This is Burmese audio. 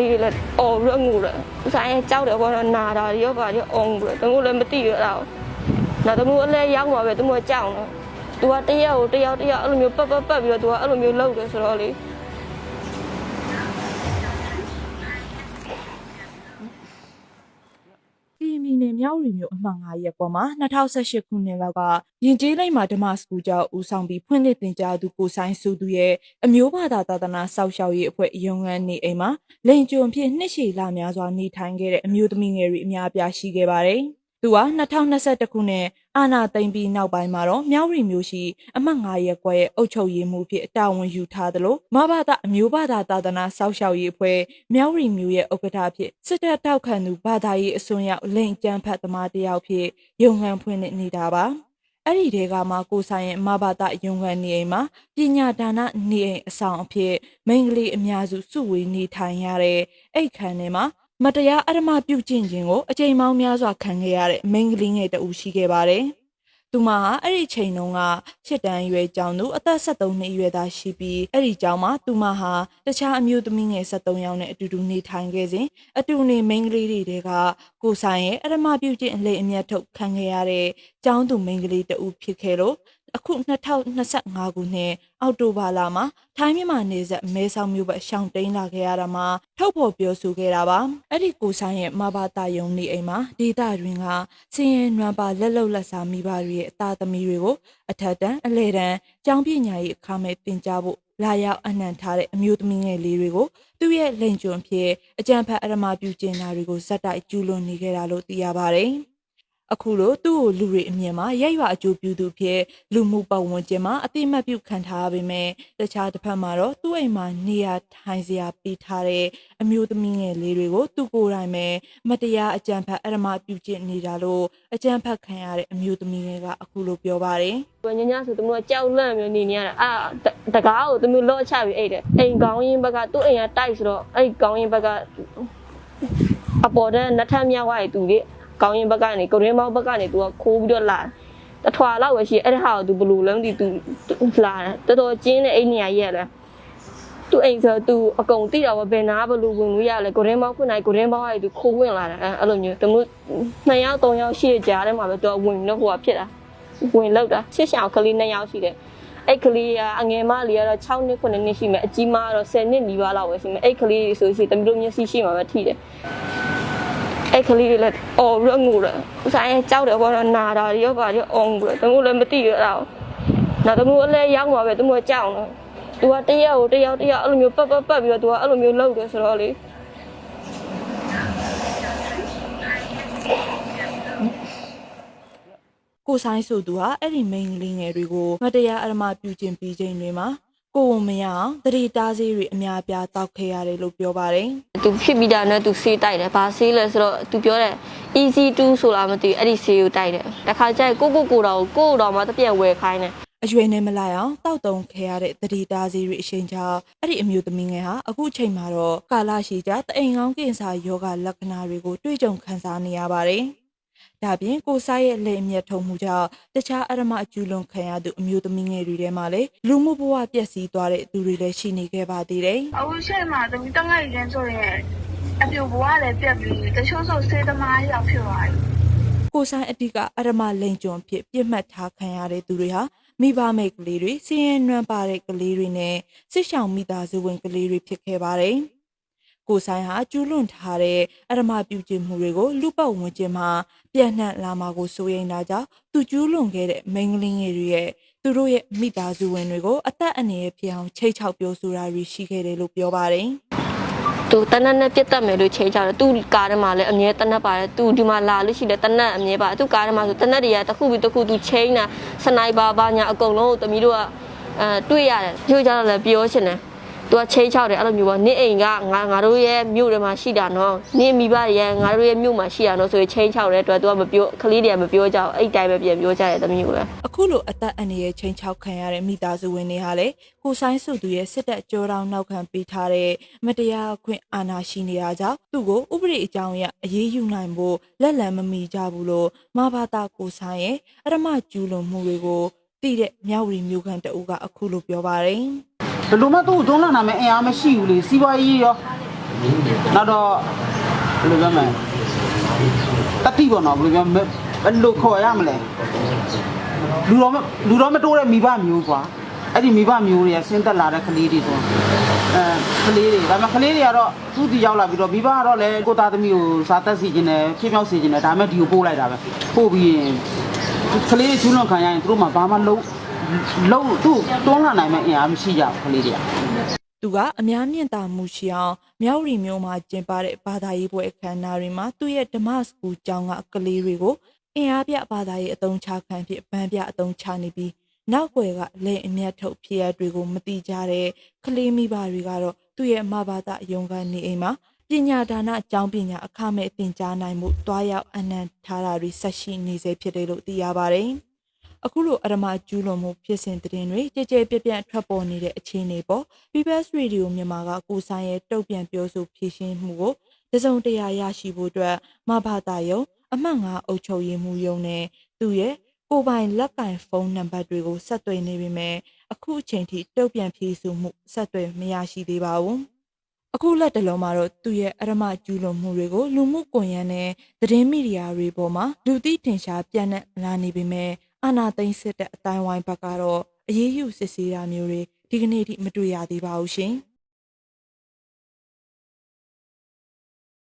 လေးတွေလည်းအော်ပြီးတော့ငိုတယ်ဆိုင်ရင်ကြောက်တယ်ဘောတော့နာတာတွေရောပါရောအော်ပြီးတော့တမို့လည်းမသိရတော့နောက်တမို့အလဲရောက်မှာပဲတမို့ကြောက်တော့သူကတရက်ကိုတယောက်တယောက်အဲ့လိုမျိုးပတ်ပတ်ပတ်ပြီးတော့သူကအဲ့လိုမျိုးလုပ်တယ်ဆိုတော့လေ ကရင်ပြည်နယ် မြောက်ရီမြို့အမှတ်9ရပ်ကွက်မှာ2018ခုနှစ်လောက်ကရင်ကျေးလိမ့်မှာဓမ္မစကူကျောင်းဦးဆောင်ပြီးဖွင့်လှစ်တင်ကြားသူကိုဆိုင်စုသူရဲ့အမျိုးဘာသာသာသနာစောက်ရှောက်ရေးအဖွဲ့ရုံးခန်းနေအိမ်မှာလိန်ကျွံဖြစ်နှစ်ရှည်လများစွာနေထိုင်ခဲ့တဲ့အမျိုးသမီးငယ်တွေအများအပြားရှိခဲ့ပါတယ်။ သူက2021ခုနှစ်အာနာသိမ့်ပြီးနောက်ပိုင်းမှာတော့မြောက်ရီမြို့ရှိအမှတ်9ရပ်ကွက်ရဲ့အုပ်ချုပ်ရေးမှုဖြစ်တာဝန်ယူထားသလိုမဘာသာအမျိုးဘာသာသာသနာစောက်ရှောက်ရေးအဖွဲ့မြောက်ရီမြို့ရဲ့ဥက္ကဋ္ဌဖြစ်စစ်တပ်တောက်ခံသူဘာသာရေးအစွန်းရောက်လိန်ကျန်းဖတ်သမားတစ်ယောက်ဖြစ်ရုံဟန်ဖွင့်နေနေတာပါအဲ့ဒီတဲကမှကိုဆိုင်ရဲ့မဘာသာရုံဟန်နေအိမ်မှာပညာဒါနနေအိမ်အဆောင်အဖြစ်မိန်းကလေးအများစုစုဝေးနေထိုင်ရတဲ့အိတ်ခမ်းထဲမှာ မတရားအဓမ္မပြုကျင့်ခြင်းကိုအကြိမ်ပေါင်းများစွာခံခဲ့ရတဲ့မိန်းကလေးငယ်တဦးရှိခဲ့ပါတယ်။သူမဟာအဲ့ဒီချိန်တုန်းကရှစ်တန်းအရွယ်ကျောင်းသူအသက်73နှစ်အရွယ်သားရှိပြီးအဲ့ဒီကျောင်းမှာသူမဟာတခြားအမျိုးသမီးငယ်73ယောက်နဲ့အတူတူနေထိုင်ခဲ့စဉ်အတူနေမိန်းကလေးတွေကကိုဆိုင်ရဲ့အဓမ္မပြုကျင့်အလေအမျက်ထုတ်ခံခဲ့ရတဲ့ကျောင်းသူမိန်းကလေးတဦးဖြစ်ခဲ့လို့ အခု2025ခုနှစ်အောက်တိုဘာလမှာထိုင်းမြန်မာနယ်စပ်မဲဆောက်မြို့ဘက်ရှောင်းတိန်လာခဲ့ရတာမှာထုတ်ဖော်ပြောဆိုခဲ့တာပါအဲ့ဒီကိုဆိုင်ရဲ့မဘာတာယုံနေအိမ်မှာဒေတာတွင်ကစင်ရင်နွမ်းပါလက်လုံလက်စားမိဘတွေရဲ့အသားသမီးတွေကိုအထက်တန်းအလဲတန်းကျောင်းပညာရေးအခမဲ့တင်ကြားဖို့လာရောက်အနှံထားတဲ့အမျိုးသမီးငယ်လေးတွေကိုသူ့ရဲ့လိန်ကျွံဖြစ်အကြံဖတ်အရမပြုကျင်တာတွေကိုဇက်တိုက်ကျူးလွန်နေခဲ့တာလို့သိရပါတယ်။ အခုလိုသူ့ကိုလူတွေအမြင်မှာရိုက်ရွာအကျိုးပြုသူဖြစ်လူမှုပတ်ဝန်းကျင်မှာအတိမတ်ပြုခံထားရပေမဲ့တခြားတစ်ဖက်မှာတော့သူ့အိမ်မှာနေရာထိုင်စရာပေးထားတဲ့အမျိုးသမီးငယ်လေးတွေကိုသူ့ကိုယ်တိုင်ပဲမတရားအကြံဖတ်အရမပြုကျင့်နေတာလို့အကြံဖတ်ခံရတဲ့အမျိုးသမီးငယ်ကအခုလိုပြောပါတယ်။ညညဆိုတမို့ကြောက်လန့်မျိုးနေနေရတာအာတကားကိုတမို့လော့ချပြီးအိတ်တယ်။အိမ်ကောင်းရင်ဘက်ကသူ့အိမ်ကတိုက်ဆိုတော့အဲ့ကောင်းရင်ဘက်ကအပေါ်တဲ့နတ်ထမ်းမြောက်ဝိုက်သူလေ ကောင်းရင်ဘက်ကနေကိုရင်းမောက်ဘက်ကနေသူကခိုးပြီးတော့လာတထွာလောက်ပဲရှိအဲ့ဒါဟာကိုသူဘလူလုံးဒီသူလာတယ်တော်တော်ကျင်းတဲ့အိမ်နေရာရက်လဲသူအိမ်ဆိုသူအကုန်တိတော့ဘယ်နာဘလူဝင်လို့ရလဲကိုရင်းမောက်ခွနိုင်ကိုရင်းမောက်ကသူခိုးဝင်လာတယ်အဲ့လိုမျိုးတမို့2ယောက်3ယောက်ရှိကြတယ်မှာပဲသူကဝင်တော့ဟိုကဖြစ်တာဝင်လောက်တာရှစ်ရှောင်ကလေး2ယောက်ရှိတယ်အဲ့ကလေးကအငယ်မလေးကတော့6နှစ်9နှစ်ရှိမယ်အကြီးမကတော့10နှစ်နီးပါးလောက်ပဲရှိမယ်အဲ့ကလေးတွေဆိုရှင်တမီးတို့မျက်စိရှိမှာပဲထိတယ် အဲ့ကလေးတွေလည်းအော်ပြီးတော့ငိုတယ်ဆိုင်ရင်ကြောက်တယ်ဘောတော့နာတာတွေရောပါရောအော်ပြီးတော့တမို့လည်းမသိရတော့နောက်တမို့အလဲရောက်မှာပဲတမို့ကြောက်တော့သူကတရက်ကိုတယောက်တယောက်အဲ့လိုမျိုးပတ်ပတ်ပတ်ပြီးတော့သူကအဲ့လိုမျိုးလုပ်တယ်ဆိုတော့လေကိုဆိုင်ဆိုသူဟာအဲ့ဒီမိန်းကလေးငယ်တွေကိုမတရားအရမပြုကျင့်ပြီးချိန်တွေမှာ ကိုယ်ဝမရအောင်တတိတားစေးတွေအများအပြားတောက်ခဲ့ရတယ်လို့ပြောပါတယ်သူဖြစ်ပြီးတာနဲ့သူဆေးတိုက်တယ်။ဘာဆေးလဲဆိုတော့သူပြောတယ် easy to ဆိုလားမသိဘူးအဲ့ဒီဆေးကိုတိုက်တယ်။တခါကျရင်ကိုကိုကိုတော်ကိုကိုတော်မှတပြက်ဝယ်ခိုင်းတယ်အရွယ်နဲ့မလိုက်အောင်တောက်တုံခဲရတဲ့တတိတားစီတွေအချိန်ကြောင့်အဲ့ဒီအမျိုးသမီးငယ်ဟာအခုချိန်မှာတော့ကာလရှိကြတအိမ်ကောင်းကင်စာယောဂလက္ခဏာတွေကိုတွေ့ကြုံခံစားနေရပါတယ်။ ဒါပြင်ကိုစားရဲ့လက်အမျက်ထုံမှုကြောင့်တခြားအရမအကျူးလွန်ခံရသူအမျိုးသမီးငယ်တွေထဲမှာလည်းလူမှုဘဝပျက်စီးသွားတဲ့သူတွေလည်းရှိနေခဲ့ပါသေးတယ်။အခုချိန်မှာသမီးတငယ်ရင်းဆိုရင်အပြူဘွားလည်းပြက်ပြီးတချို့ဆိုစေးသမားရောက်ဖြစ်သွားပြီကိုဆိုင်အတိကအရမလိန်ကျွံဖြစ်ပြစ်မှတ်ထားခံရတဲ့သူတွေဟာမိဘမိတ်ကလေးတွေစီးရင်နွမ်းပါတဲ့ကလေးတွေနဲ့စစ်ဆောင်မိသားစုဝင်ကလေးတွေဖြစ်ခဲ့ပါတယ်။ ကိုဆိုင်ဟာကျူးလွန်ထားတဲ့အရမပြုကျင့်မှုတွေကိုလူပတ်ဝန်းကျင်မှာပြန့်နှံ့လာမှာကိုစိုးရိမ်တာကြောင့်သူကျူးလွန်ခဲ့တဲ့မိန်းကလေးငယ်တွေရဲ့သူတို့ရဲ့မိသားစုဝင်တွေကိုအသက်အန္တရာယ်ဖြစ်အောင်ချိတ်ချောက်ပြောဆိုတာတွေရှိခဲ့တယ်လို့ပြောပါတယ်။သူတနက်နဲ့ပြတ်တက်မယ်လို့ချိန်ကြတယ်။သူ့ကားထဲမှာလည်းအမြဲတနက်ပါတယ်။သူဒီမှာလာလို့ရှိတယ်တနက်အမြဲပါ။သူ့ကားထဲမှာဆိုတနက်တွေကတစ်ခုပြီးတစ်ခုသူချိန်တာစနိုက်ပါပါညာအကုန်လုံးကိုတမီးတို့ကအဲတွေ့ရတယ်။ပြောကြတော့လည်းပြောချင်တယ်။ तू ကချိန်ချောက်တယ်အဲ့လိုမျိုးပေါ့။နင့်အိမ်ကငါငါတို့ရဲ့မြို့ထဲမှာရှိတာနော်။နင့်မိဘတွေရဲ့ငါတို့ရဲ့မြို့မှာရှိတာနော်ဆိုရင်ချိန်ချောက်တဲ့အတွက် तू ကမပြောကလေးတွေကမပြောကြဘူး။အဲ့ဒီတိုင်းပဲပြန်ပြောကြတယ်တမီးကလည်းအခုလိုအသက်အန္တရာယ်ချိန်ချောက်ခံရတဲ့မိသားစုဝင်တွေဟာလည်းကိုဆိုင်စုသူရဲ့စစ်တပ်ကြောတောင်းနောက်ခံပေးထားတဲ့မတရားအခွင့်အာဏာရှိနေတာကြောင့်သူ့ကိုဥပဒေအကြောင်းအရအရေးယူနိုင်ဖို့လက်လံမမီကြဘူးလို့မဘာသာကိုဆိုင်ရဲ့အရမကျူးလွန်မှုတွေကိုသိတဲ့မြောက်ရီမျိုးခံတအုပ်ကအခုလိုပြောပါတယ် ဘယ်လိုမှသူ့ကိုတွန်းလှန်နိုင်မယ့်အင်အားမရှိဘူးလေစီးပွားရေးရောနောက်တော့ဘယ်လိုပြောမလဲတတိပေါ့နော်ဘယ်လိုပြောမလဲဘယ်လိုခေါ်ရမလဲလူတော်မလူတော်မတိုးတဲ့မိဘမျိုးကွာအဲ့ဒီမိဘမျိုးတွေကဆင်းသက်လာတဲ့ကလေးတွေဆိုအဲကလေးတွေဒါပေမဲ့ကလေးတွေကတော့သူ့တီရောက်လာပြီးတော့မိဘကတော့လည်းကိုသားသမီးကိုစားသက်စီခြင်းနဲ့ဖြစ်မြောက်စီခြင်းနဲ့ဒါပေမဲ့ဒီကိုပို့လိုက်တာပဲပို့ပြီးရင်ကလေးတွေကျူးလွန်ခံရရင်သူတို့မှဘာမှလုံး လုံးသူ့တွန်းလှန်နိုင်မဲ့အင်အားမရှိကြဘူးကလေးတွေကသူကအများမြင့်တာမှုရှိအောင်မြောက်ရီမျိုးမှာကျင်းပတဲ့ဘာသာရေးပွဲအခမ်းအနားတွေမှာသူ့ရဲ့ဓမ္မစကူကျောင်းကကလေးတွေကိုအင်အားပြဘာသာရေးအသုံးချခံဖြစ်ဗန်းပြအသုံးချနေပြီးနောက်ွယ်ကလေအမျက်ထုတ်ဖြစ်ရတွေကိုမတိကြတဲ့ကလေးမိဘတွေကတော့သူ့ရဲ့မဘာသာယုံကနေအိမ်မှာပညာဒါနအကြောင်းပညာအခမဲ့သင်ကြားနိုင်မှုတွားရောက်အနံ့ထားတာတွေဆက်ရှိနေစေဖြစ်တယ်လို့သိရပါတယ်။ အခုလိုအရမကျူးလွန်မှုဖြစ်စဉ်သတင်းတွေကြဲကြဲပြန့်ပြန့်ထွက်ပေါ်နေတဲ့အခြေအနေပေါ် PBS Radio မြန်မာကကိုဆိုင်ရဲ့တုတ်ပြန်ပြောဆိုဖြည့်ရှင်းမှုကိုတစုံတရာရရှိဖို့အတွက်မဘာသာယုံအမှတ်၅အုပ်ချုပ်ရေးမှူးယုံနဲ့သူရဲ့ကိုယ်ပိုင်လက်ကင်ဖုန်းနံပါတ်တွေကိုဆက်သွယ်နေပေမဲ့အခုအချိန်ထိတုတ်ပြန်ဖြည့်ဆို့မှုဆက်သွယ်မရရှိသေးပါဘူး။အခုလက်တလုံးမှာတော့သူရဲ့အရမကျူးလွန်မှုတွေကိုလူမှုကွန်ရက်နဲ့သတင်းမီဒီယာတွေပေါ်မှာလူသိထင်ရှားပြန့်နှံ့လာနေပေမဲ့ အာနာသိန်းစစ်တဲ့အတိုင်းဝိုင်းဘက်ကတော့အရေးယူစစ်ဆေးတာမျိုးတွေဒီကနေ့ထိမတွေ့ရသေးပါဘူးရှင်။